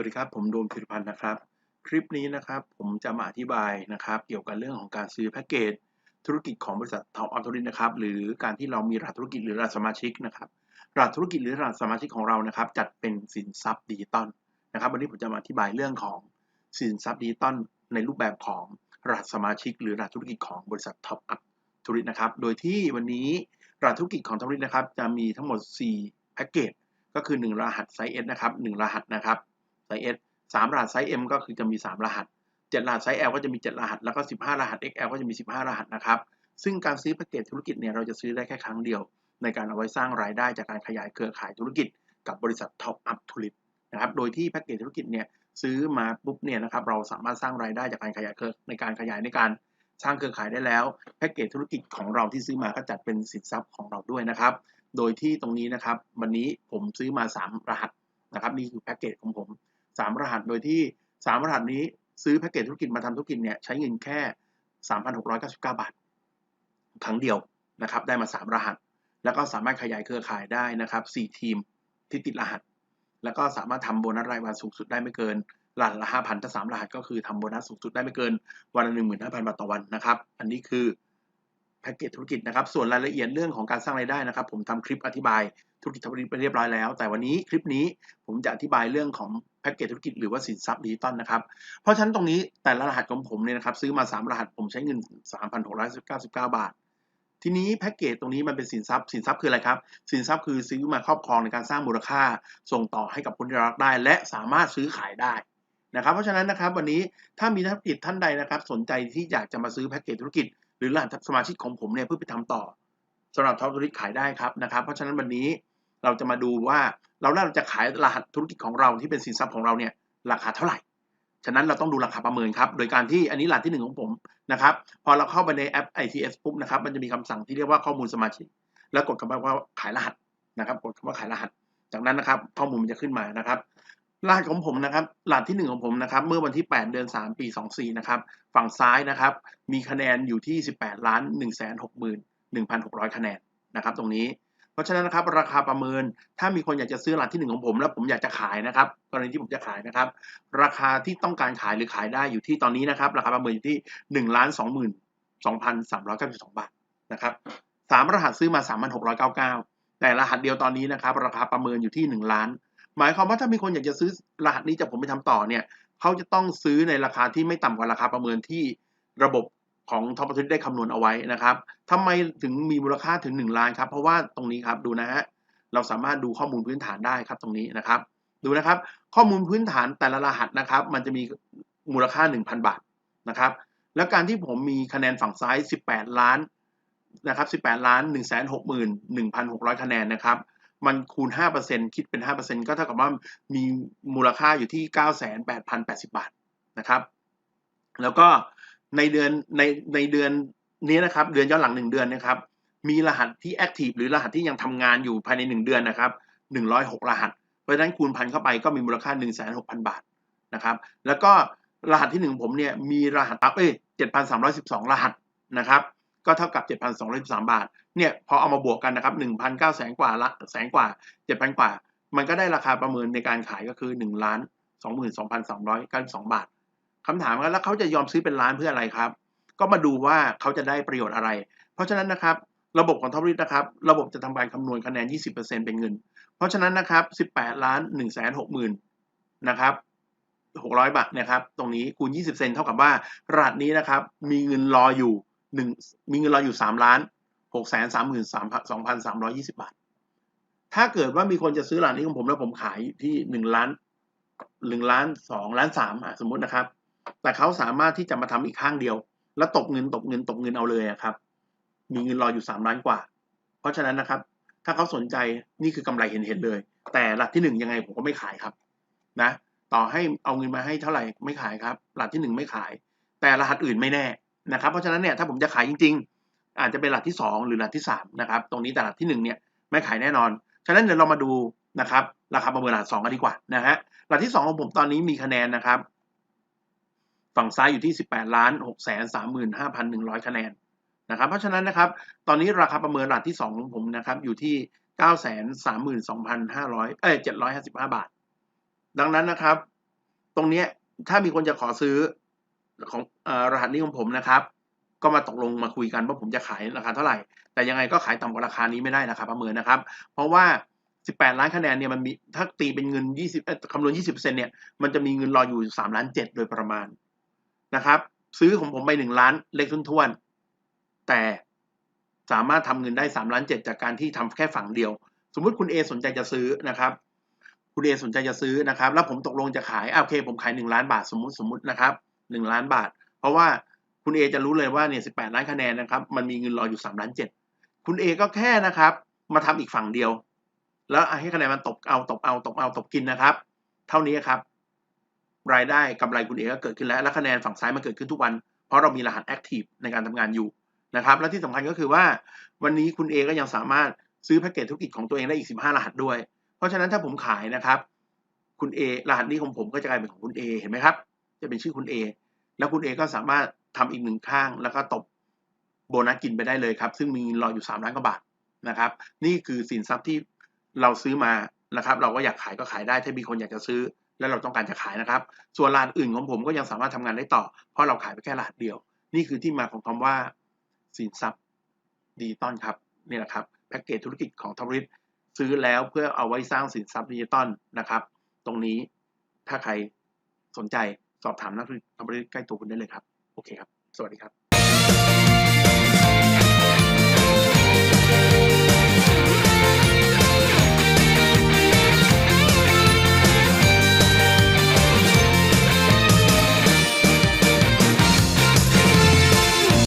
วัสดีครับ ผมโดมพิรพันธ์นะครับ คลิปนี้นะครับผมจะมาอธิบายนะครับ เกี่ยวกับเรื่องของการซื้อแพ็กเกจธุรกิจของบริษัททอปอัลทรินนะครับ หรือการที่เรามีรหัสธุรกิจหรือรหัสสมาชิกนะครับรหัสธุรกิจหรือรหัสสมาชิกของเรานะครับ จัดเป็นสินทรัพย์ดิจิตอลนะครับ วันนี้ผมจะมาอธิบายเรื่องของสินทรัพย์ดิจิตอลในรูปแบบของรหัสสมาชิก หรือรหัสธุรกิจของบริษัทท็อปอัพธุรกิจนะครับ โดยที่วันนี้รหัสธุรกิจของท็อปธุรกิจนะครับ จะมีทั้งหมด 4 แพ็กเกจก็คือ 1 รหัสไซส์ S นะครับ1รหัสนะครับ ไซส์ S 3รหัสไซส์ M ก็คือจะมี 3 รหัส 7 รหัสไซส์ L ก็จะมี 7 รหัส แล้วก็ 15 รหัส XL ก็จะมี 15 รหัสนะครับ ซึ่งการซื้อแพ็กเกจธุรกิจเนี่ยเราจะซื้อได้แค่ครั้งเดียว ในการเอาไว้สร้างรายได้จากการขยายเครือข่ายธุรกิจ กับบริษัท Top Up ธุรกิจนะครับ โดยที่แพ็กเกจธุรกิจเนี่ยซื้อมาปุ๊บเนี่ยนะครับเราสามารถสร้างรายได้จากการขยายเครือในการขยายในการสร้างเครือข่ายได้แล้วแพ็กเกจธุรกิจของเราที่ซื้อมาก็จัดเป็นสินทรัพย์ของเราด้วยนะครับ โดยที่ตรงนี้นะครับวันนี้ผมซื้อมา 3 รหัสนะครับนี่คือแพ็กเกจของผม 3 รหัสโดยที่ 3 รหัสนี้ซื้อแพ็กเกจธุรกิจมาทำธุรกิจเนี่ยใช้เงินแค่ 3,699 บาท ครั้งเดียวนะครับได้มา 3 รหัส แล้วก็สามารถขยายเครือข่ายได้นะครับ 4 ทีมที่ติดรหัส แล้วก็สามารถทำโบนัสรายวันสูงสุดได้ไม่เกินรหัสละ5,000ถ้า3รหัสก็คือทำโบนัสสูงสุดได้ไม่เกินวันละ15,000บาทต่อวันนะครับ อันนี้คือแพ็กเกจธุรกิจนะครับ ส่วนรายละเอียดเรื่องของการสร้างรายได้นะครับ ผมทำคลิปอธิบาย ธุรกิจธุรกิจไปเรียบร้อยแล้ว แต่วันนี้คลิปนี้ผมจะอธิบายเรื่องของแพ็กเกจธุรกิจหรือว่าสินทรัพย์ดิจิตอลนะครับ เพราะฉะนั้นตรงนี้แต่ละรหัสของผมเนี่ยนะครับซื้อมา 3 รหัสผมใช้เงิน 3,699 บาท ทีนี้แพ็กเกจตรงนี้มันเป็นสินทรัพย์ สินทรัพย์คืออะไรครับ สินทรัพย์คือซื้อมาครอบครองในการสร้างมูลค่า ส่งต่อให้กับคนที่รักได้ และสามารถซื้อขายได้นะครับ เพราะฉะนั้นนะครับวันนี้ถ้ามีธุรกิจท่านใดนะครับ สนใจที่อยากจะมาซื้อแพ็กเกจธุรกิจ หรือรหัสสมาชิกของผมเนี่ยเพื่อไปทำต่อสำหรับท็อปธุรกิจขายได้ครับนะครับ เพราะฉะนั้นวันนี้ เราจะมาดูว่าเราเราจะขายรหัสธุรกิจของเราที่เป็นสินทรัพย์ของเราเนี่ยราคาเท่าไหร่ ฉะนั้นเราต้องดูราคาประเมินครับ โดยการที่อันนี้รหัสที่ 1 ของผมนะครับ พอเราเข้าไปในแอป ITS ปุ๊บนะครับ มันจะมีคำสั่งที่เรียกว่าข้อมูลสมาชิก แล้วกดคำว่าขายรหัสนะครับ กดคำว่าขายรหัส จากนั้นนะครับ ข้อมูลมันจะขึ้นมานะครับรหัสของผมนะครับรหัสที่ 1 ของผมนะครับ เมื่อวันที่ 8 เดือน 3 ปี 24 นะครับ ฝั่งซ้ายนะครับ มีคะแนนอยู่ที่ 18ล้าน1 6 1 1,600 คะแนนนะครับ ตรงนี้ ราะฉะนั้นนะครับราคาประเมินถ้ามีคนอยากจะซื้อรหัสที่ 1 ของผม แล้วผมอยากจะขายนะครับกรณีที่ผมจะขายนะครับ ราคาที่ต้องการขายหรือขายได้อยู่ที่ตอนนี้นะครับ ราคาประเมินอยู่ที่1ล้าน22,392บสองบาทนะครับสามรหัสซื้อมา3,699แต่รหัสเดียวตอนนี้นะครับ ราคาประเมินอยู่ที่1ล้าน หมายความว่าถ้ามีคนอยากจะซื้อรหัสนี้จากผมไปทำต่อเนี่ยเขาจะต้องซื้อในราคาที่ไม่ต่ำกว่าราคาประเมินที่ระบบ ของท็อปทุนได้คำนวณเอาไว้นะครับทำไมถึงมีมูลค่าถึง 1 ล้านครับ เพราะว่าตรงนี้ครับดูนะฮะเราสามารถดูข้อมูลพื้นฐานได้ครับตรงนี้นะครับ ดูนะครับ ข้อมูลพื้นฐานแต่ละรหัสนะครับ มันจะมีมูลค่า 1,000 บาทนะครับ แล้วการที่ผมมีคะแนนฝั่งซ้าย 18 ล้านนะครับ 18 ล้าน 1 6 1 6 0 0 คะแนนนะครับ มันคูณ 5%คิดเป็น 5%ก็เท่ากับว่ามีมูลค่าอยู่ที่ 98,080 บาทนะครับ แล้วก็ ในเดือนในในเดือนนี้นะครับ เดือนย้อนหลัง1เดือนนะครับ มีรหัสที่แอคทีฟหรือรหัสที่ยังทำงานอยู่ภายใน 1 เดือนนะครับ106 รหัส เพราะฉะนั้นคูณพันเข้าไปก็มีมูลค่า 16,000 บาทนะครับ แล้วก็รหัสที่ 1 ผมเนี่ยมีรหัสเอ้ย7,312 รหัสนะครับ ก็เท่ากับ 7,213 บาท เนี่ยพอเอามาบวกกันนะครับ1,900แสนกว่าละแสนกว่า 7,000 กว่า มันก็ได้ราคาประเมินในการขายก็คือ1ล้าน22,392 บาท คำถามก็แล้วเขาจะยอมซื้อเป็นล้านเพื่ออะไรครับ ก็มาดูว่าเขาจะได้ประโยชน์อะไร เพราะฉะนั้นนะครับระบบของทอปริสนะครับ ระบบจะทำการคำนวณคะแนน 20%เป็นเงิน เพราะฉะนั้นนะครับ 18 ล้าน1 6 0 0 0 0นะครับ600 บาทนะครับ ตรงนี้คูณ 20 เซนเท่ากับว่า รหัสนี้นะครับ มีเงินรออยู่1มีเงินรออยู่ 3 ล้าน6 3 3 2 3 2 0 บาท ถ้าเกิดว่ามีคนจะซื้อรหัสนี้ของผมแล้วผมขายที่ 1 ล้าน 1 ล้าน 2 ล้าน3อะสมมตินะครับ แต่เขาสามารถที่จะมาทำอีกข้างเดียว แล้วตกเงินตกเงินตกเงินเอาเลยครับ มีเงินรออยู่สามล้านกว่า เพราะฉะนั้นนะครับ ถ้าเขาสนใจนี่คือกำไรเห็นเห็นเลย แต่หลักที่หนึ่งยังไงผมก็ไม่ขายครับ นะ ต่อให้เอาเงินมาให้เท่าไหร่ไม่ขายครับ หลักที่หนึ่งไม่ขาย แต่รหัสอื่นไม่แน่นะครับ เพราะฉะนั้นเนี่ยถ้าผมจะขายจริง ๆ อาจจะเป็นหลักที่สองหรือหลักที่สามนะครับ ตรงนี้แต่หลักที่หนึ่งเนี่ยไม่ขายแน่นอน ฉะนั้นเดี๋ยวเรามาดูนะครับราคาประเมินหลักสองกันดีกว่านะฮะหลักที่สองของผมตอนนี้มีคะแนนนะครับ ฝั่งซ้ายอยู่ที่ 18 ล้าน6 3 5 1 0 0 คะแนนนะครับเพราะฉะนั้นนะครับตอนนี้ราคาประเมินหลักที่2ของผมนะครับอยู่ที่ 9 3 2 5 0 0เอ้ย755 บาท ดังนั้นนะครับ ตรงนี้ถ้ามีคนจะขอซื้อของอรหัสนี้ของผมนะครับ ก็มาตกลงมาคุยกันว่าผมจะขายราคาเท่าไหร่ แต่ยังไงก็ขายต่ำกว่าราคานี้ไม่ได้นะครับประเมินนะครับ เพราะว่า 18 ล้านคะแนนเนี่ยมันมีถ้าตีเป็นเงิน 20คำนวณ 20%เนี่ยมันจะมีเงินรออยู่ 3 ล้าน 7 โดยประมาณ นะครับ ซื้อของผมไป1ล้านเล็กทุนทวนๆแต่สามารถทำเงินได้3ล้าน7จากการที่ทำแค่ฝั่งเดียว สมมุติคุณ A สนใจจะซื้อนะครับ คุณ A สนใจจะซื้อนะครับ แล้วผมตกลงจะขายอะโอเค ผมขาย1ล้านบาทสมมุติสมมุตินะครับ1ล้านบาท เพราะว่าคุณ A จะรู้เลยว่าเนี่ย18ล้านคะแนนนะครับ มันมีเงินรออยู่3ล้าน7คุณ A ก็แค่นะครับ มาทำอีกฝั่งเดียว แล้วให้คะแนนมันตบเอาตบเอาตบเอาตบกินนะครับ เท่านี้ครับ รายได้กำไรคุณเอก็เกิดขึ้นแล้วและคะแนนฝั่งซ้ายมันเกิดขึ้นทุกวัน เพราะเรามีรหัสแอคทีฟในการทำงานอยู่นะครับและที่สำคัญก็คือว่า วันนี้คุณเอก็ยังสามารถซื้อแพ็กเกจธุรกิจของตัวเองได้อีก 15 รหัสด้วย เพราะฉะนั้นถ้าผมขายนะครับ คุณเอรหัสนี้ของผมก็จะกลายเป็นของคุณเอเห็นไหมครับ จะเป็นชื่อคุณเอแล้วคุณเอก็สามารถทำอีกหนึ่งข้างแล้วก็ตบโบนัสกินไปได้เลยครับ ซึ่งมีรออยู่ 3 ล้านกว่าบาทนะครับ นี่คือสินทรัพย์ที่เราซื้อมานะครับ เราก็อยากขายก็ขายได้ถ้ามีคนอยากจะซื้อ แล้วเราต้องการจะขายนะครับ ส่วนรหัสอื่นของผมก็ยังสามารถทำงานได้ต่อ เพราะเราขายไปแค่รหัสเดียว นี่คือที่มาของคำว่า สินทรัพย์ดิจิตอลครับนี่แหละครับแพ็กเกจธุรกิจของทวริตซื้อแล้วเพื่อเอาไว้สร้างสินทรัพย์ดิจิตอลนะครับ ตรงนี้ถ้าใครสนใจสอบถามนักธุรกิจใกล้ตัวคุณได้เลยครับ โอเคครับ สวัสดีครับ